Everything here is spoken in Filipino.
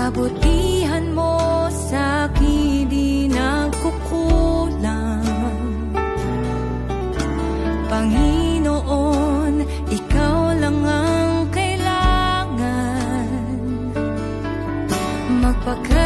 kabutihan mo sa akin di nagkukulang. Panginoon, ikaw lang ang kailangan. Magpaka